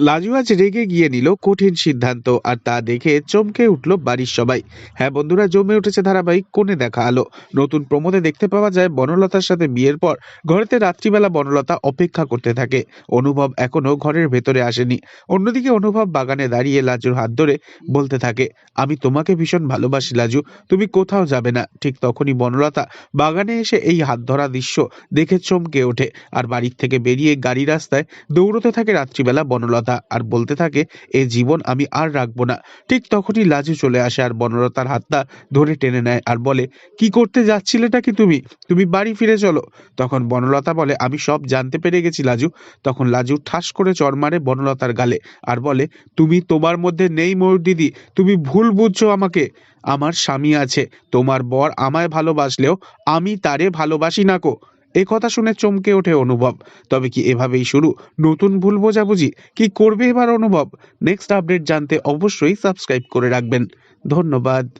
লাজু আজ রেগে গিয়ে নিল কঠিন সিদ্ধান্ত, আর তা দেখে চমকে উঠল বাড়ির সবাই। হ্যাঁ বন্ধুরা, জমে উঠেছে ধারাবাহিক কোণে দেখা আলো। নতুন প্রমোদে দেখতে পাওয়া যায় বনলতার সাথে বিয়ের পর। ঘরেতে রাত্রিবেলা বনলতা অপেক্ষা করতে থাকে। অনুভব এখনও ঘরের ভেতরে আসেনি। অন্যদিকে অনুভব বাগানে দাঁড়িয়ে লাজুর হাত ধরে বলতে থাকে, আমি তোমাকে ভীষণ ভালোবাসি লাজু, তুমি কোথাও যাবে না। ঠিক তখনই বনলতা বাগানে এসে এই হাত ধরা দৃশ্য দেখে চমকে ওঠে, আর বাড়ির থেকে বেরিয়ে গাড়ি রাস্তায় দৌড়তে থাকে রাত্রিবেলা বনলতা। আর বলতে থাকে, এ জীবন আমি আর রাখব না। ঠিক তখনই লাজু চলে আসে আর বনলতার হাতটা ধরে টেনে নেয় আর বলে, কি করতে যাচ্ছিলেটা কি তুমি? তুমি বাড়ি ফিরে চলো। তখন বনলতা বলে, আমি সব জানতে পেরে গেছি লাজু। তখন লাজু ঠাস করে চর মারে বনলতার গালে আর বলে, তুমি তোমার মধ্যে নেই ময়ূর দিদি, তুমি ভুল বুঝছ আমাকে। আমার স্বামী আছে, তোমার বর আমায় ভালোবাসলেও আমি তারে ভালোবাসি না কো। এ কথা শুনে চমকে ওঠে অনুভব। তবে কি এভাবেই শুরু? নতুন ভুল বোঝাবুঝি? কি করবে এবার অনুভব? নেক্সট আপডেট জানতে অবশ্যই সাবস্ক্রাইব করে রাখবেন। ধন্যবাদ।